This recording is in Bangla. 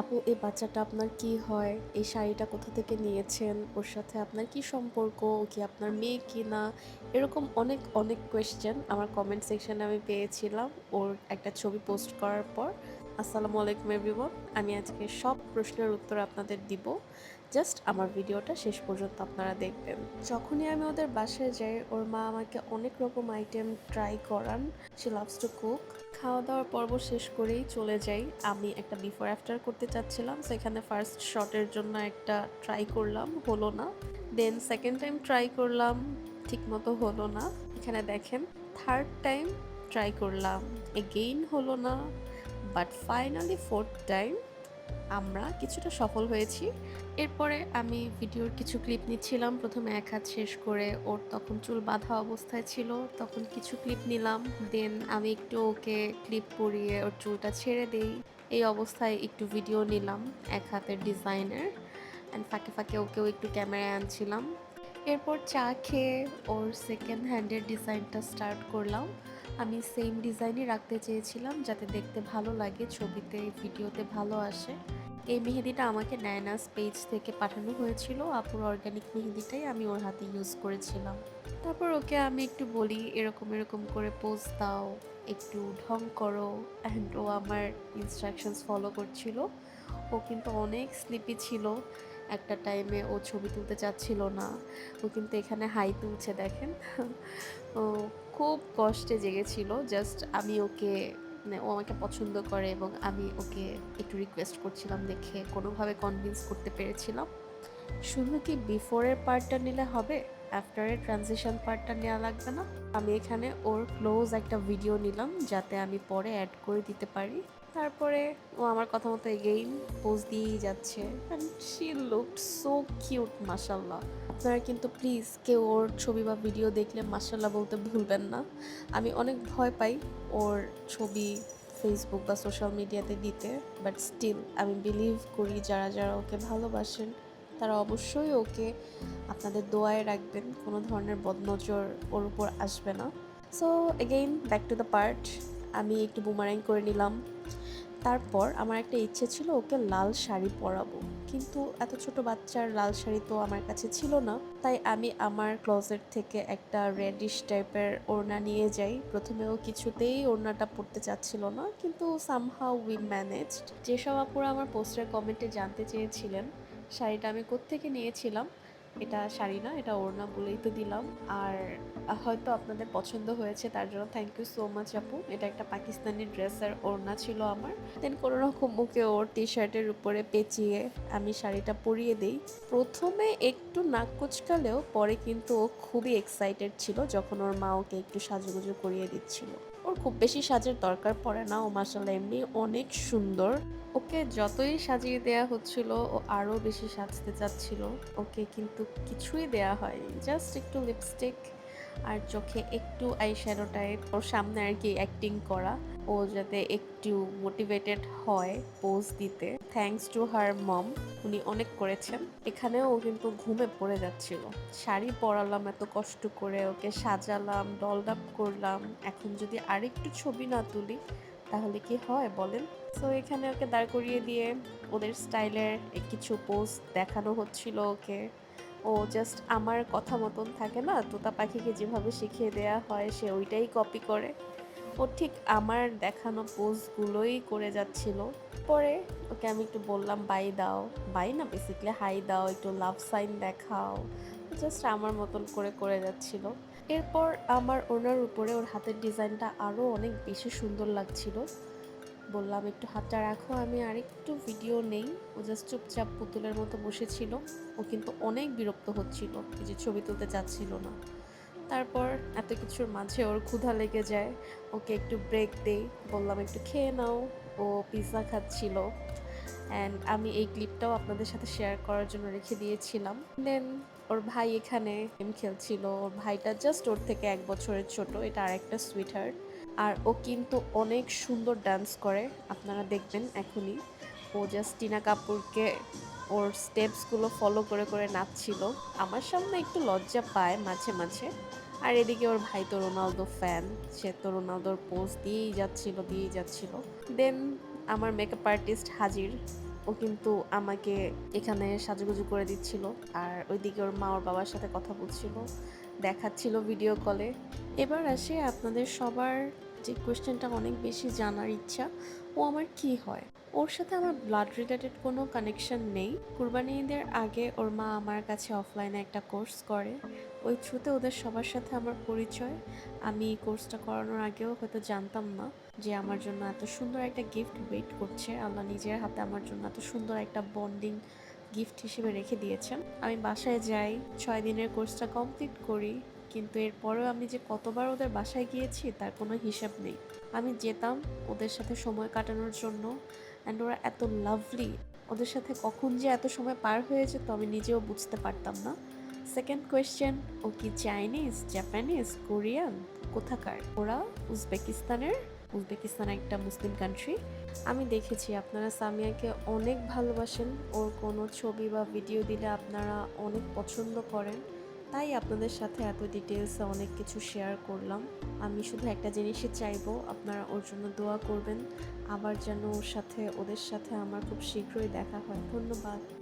আপু, এই বাচ্চাটা আপনার কি হয়? এই শাড়িটা কোথা থেকে নিয়েছেন? ওর সাথে আপনার কি সম্পর্ক? ও কি আপনার মেয়ে কি না এরকম অনেক অনেক কোয়েশ্চেন আমার কমেন্ট সেকশানে আমি পেয়েছিলাম। ওর একটা ছবি পোস্ট করার পর। আসসালামু আলাইকুম এভরিওয়ান আমি আজকে সব প্রশ্নের উত্তর আপনাদের দিব। জাস্ট আমার ভিডিওটা শেষ পর্যন্ত আপনারা দেখবেন। যখনই আমি ওদের বাসায় যাই, ওর মা আমাকে অনেক রকম আইটেম ট্রাই করান। সে লাভস টু কুক খাওয়া দাওয়ার পর্ব শেষ করেই চলে যাই। আমি একটা বিফোর আফটার করতে চাচ্ছিলাম সেখানে ফার্স্ট শটের জন্য একটা ট্রাই করলাম, হলো না। দেন সেকেন্ড টাইম ট্রাই করলাম ঠিক মতো হলো না। এখানে দেখেন থার্ড টাইম ট্রাই করলাম এগেইন হলো না। বাট ফাইনালি ফোর্থ টাইম আমরা কিছুটা সফল হয়েছি। এরপরে আমি ভিডিওর কিছু ক্লিপ নিচ্ছিলাম। প্রথমে এক হাত শেষ করে ওর তখন চুল বাঁধা অবস্থায় ছিল। তখন কিছু ক্লিপ নিলাম। দেন আমি একটু ওকে ক্লিপ পরিয়ে ওর চুলটা ছেড়ে দেই। এই অবস্থায় একটু ভিডিও নিলাম এক হাতের ডিজাইনের অ্যান্ড ফাঁকে ফাঁকে ওকেও একটু ক্যামেরায় আনছিলাম। এরপর চা খেয়ে ওর সেকেন্ড হ্যান্ডের ডিজাইনটা স্টার্ট করলাম। আমি সেম ডিজাইনই রাখতে চেয়েছিলাম যাতে দেখতে ভালো লাগে, ছবিতে ভিডিওতে ভালো আসে। এই মেহেদিটা আমাকে নায়নাস পেজ থেকে পাঠানো হয়েছিল। আপুর অর্গানিক মেহেদিটাই আমি ওর হাতে ইউজ করেছিলাম। তারপর ওকে আমি একটু বলি, এরকম এরকম করে পোজ দাও, একটু ঢং করো। অ্যান্ড ও আমার ইনস্ট্রাকশনস ফলো করছিল। ও কিন্তু অনেক স্লিপি ছিল। একটা টাইমে ও ছবি তুলতে চাচ্ছিল না। ও কিন্তু এখানে হাই তুলছে, দেখেন। ও খুব কষ্টে জেগেছিল। জাস্ট আমি ওকে মানে ও আমাকে পছন্দ করে এবং আমি ওকে একটু রিকোয়েস্ট করছিলাম দেখে, কোনোভাবে কনভিন্স করতে পেরেছিলাম। শুধু কি বিফোরের পার্টটা নিলে হবে? আফটারের ট্রানজিশন পার্টটা নেওয়া লাগবে না? আমি এখানে ওর ক্লোজ একটা ভিডিও নিলাম, যাতে আমি পরে অ্যাড করে দিতে পারি। তারপরে ও আমার কথা মতো এগেইন পোজ দিয়েই যাচ্ছে। শি লুক সো কিউট মাসাল্লাহ আপনারা কিন্তু প্লিজ কেউ ওর ছবি বা ভিডিও দেখলে মাসাল্লাহ বলতে ভুলবেন না। আমি অনেক ভয় পাই ওর ছবি ফেসবুক বা সোশ্যাল মিডিয়াতে দিতে। বাট স্টিল আমি বিলিভ করি যারা যারা ওকে ভালোবাসেন, তারা অবশ্যই ওকে আপনাদের দোয়ায় রাখবেন। কোনো ধরনের বদনজর ওর উপর আসবে না। So again back to the part আমি একটু বুমারাইং করে নিলাম। তারপর আমার একটা ইচ্ছে ছিল ওকে লাল শাড়ি পরাবো। কিন্তু এত ছোট বাচ্চার লাল শাড়ি তো আমার কাছে ছিল না। তাই আমি আমার ক্লোজেট থেকে একটা রেডিশ টাইপের ওড়না নিয়ে যাই। প্রথমে ও কিছুতেই ওড়নাটা পরতে চাচ্ছিল না, কিন্তু সামহাউ উই ম্যানেজড যেসব আপুরা আমার পোস্টার কমেন্টে জানতে চেয়েছিলেন, শাড়িটা আমি কোত্থেকে নিয়েছিলাম? এটা শাড়ি না, এটা ওড়না বলেই তো দিলাম। আর হয়তো আপনাদের পছন্দ হয়েছে, তার জন্য থ্যাংক ইউ সো মাচ আপু। এটা একটা পাকিস্তানি ড্রেসের ওড়না ছিল আমার। দেন কোনো রকম মুখে ওর টি শার্টের উপরে পেঁচিয়ে আমি শাড়িটা পরিয়ে দিই। প্রথমে একটু নাক কুচকালেও পরে কিন্তু ও খুবই এক্সাইটেড ছিল, যখন ওর মা ওকে একটু সাজুগুজু করিয়ে দিচ্ছিল। ওর খুব বেশি সাজের দরকার পড়ে না, ও মাসাল্লাহ এমনি অনেক সুন্দর। ওকে যতই সাজিয়ে দেয়া হচ্ছিল ও আরও বেশি সাজতে চাচ্ছিল, ওকে কিন্তু কিছুই দেয়া হয়নি জাস্ট একটু লিপস্টিক আর চোখে একটু আই শ্যাডো টাইপ ওর সামনে আর কি অ্যাক্টিং করা, ও যাতে একটু মোটিভেটেড হয় পোজ দিতে। থ্যাঙ্কস টু হার মম উনি অনেক করেছেন। এখানেও ও কিন্তু ঘুমে পড়ে যাচ্ছিল। শাড়ি পরালাম এত কষ্ট করে, ওকে সাজালাম ডলড আপ করলাম। এখন যদি আরেকটু ছবি না তুলি, তাহলে কি হয় বলেন? সো এখানে ওকে দাঁড় করিয়ে দিয়ে ওদের স্টাইলের কিছু পোস্ট দেখানো হচ্ছিল ওকে। ও জাস্ট আমার কথা মতন থাকে না, তোতা পাখিকে যেভাবে শিখিয়ে দেয়া হয় সে ওইটাই কপি করে। ও ঠিক আমার দেখানো পোজগুলোই করে যাচ্ছিল। পরে ওকে আমি একটু বললাম, বাই দাও। বাই না বেসিকলি হাই দাও, একটু লাভ সাইন দেখাও। জাস্ট আমার মতন করে করে যাচ্ছিল। এরপর আমার ওনার উপরে ওর হাতের ডিজাইনটা আরও অনেক বেশি সুন্দর লাগছিল। বললাম, একটু হাতটা রাখো, আমি আরেকটু ভিডিও নেই। ও জাস্ট চুপচাপ পুতুলের মতো বসেছিল। ও কিন্তু অনেক বিরক্ত হচ্ছিল যে ছবি তুলতে চাচ্ছিল না। তারপর এত কিছুর মাঝে ওর ক্ষুধা লেগে যায়। ওকে একটু ব্রেক দেই, বললাম, একটু খেয়ে নাও। ও পিৎজা খাচ্ছিল। অ্যান্ড আমি এই ক্লিপটাও আপনাদের সাথে শেয়ার করার জন্য রেখে দিয়েছিলাম। দেন ওর ভাই এখানে গেম খেলছিল। ওর ভাইটা জাস্ট ওর থেকে এক বছরের ছোট, এটা আরেকটা সুইট হার্ট আর ও কিন্তু অনেক সুন্দর ডান্স করে, আপনারা দেখবেন এখনই। ও জাস্ট টিনা কাপুরকে ওর স্টেপসগুলো ফলো করে করে নাচছিল। আমার সামনে একটু লজ্জা পায় মাঝে মাঝে। আর এদিকে ওর ভাই তো রোনালদো ফ্যান সে তো রোনালদোর পোজ দিয়েই যাচ্ছিল দিয়েই যাচ্ছিল। দেন আমার মেকআপ আর্টিস্ট হাজির, ও কিন্তু আমাকে এখানে সাজুগুজু করে দিচ্ছিল। আর ওইদিকে ওর মা ওর বাবার সাথে কথা বলছিল, দেখাচ্ছিল ভিডিও কলে এবার আসে আপনাদের সবার যে কোয়েশ্চেনটা অনেক বেশি জানার ইচ্ছা, ও আমার কি হয়? ওর সাথে আমার ব্লাড রিলেটেড কোনো কানেকশন নেই। কুরবানি ঈদের আগে ওর মা আমার কাছে অফলাইনে একটা কোর্স করে। ওই থ্রুতে ওদের সবার সাথে আমার পরিচয়। আমি এই কোর্সটা করানোর আগেও হয়তো জানতাম না যে আমার জন্য এত সুন্দর একটা গিফট ওয়েট করছে। আল্লাহ নিজের হাতে আমার জন্য এত সুন্দর একটা বন্ডিং গিফট হিসেবে রেখে দিয়েছেন। আমি বাসায় যাই, ছয় দিনের কোর্সটা কমপ্লিট করি। কিন্তু এরপরেও আমি যে কতবার ওদের বাসায় গিয়েছি, তার কোনো হিসাব নেই। আমি যেতাম ওদের সাথে সময় কাটানোর জন্য অ্যান্ড ওরা এত লাভলি ওদের সাথে কখন যে এত সময় পার হয়ে যেত আমি নিজেও বুঝতে পারতাম না। সেকেন্ড কোয়েশ্চেন ও কি চাইনিজ জাপানিজ কোরিয়ান কোথাকার? ওরা উজবেকিস্তানের? উজবেকিস্তান একটা মুসলিম কান্ট্রি আমি দেখেছি আপনারা সামিয়াকে অনেক ভালোবাসেন। ওর কোনো ছবি বা ভিডিও দিলে আপনারা অনেক পছন্দ করেন। তাই আপনাদের সাথে এত ডিটেলস অনেক কিছু শেয়ার করলাম। আমি শুধু একটা জিনিসই চাইব, আপনারা ওর জন্য দোয়া করবেন। আবার যেন ওর সাথে, ওদের সাথে আমার খুব শীঘ্রই দেখা হয়। ধন্যবাদ।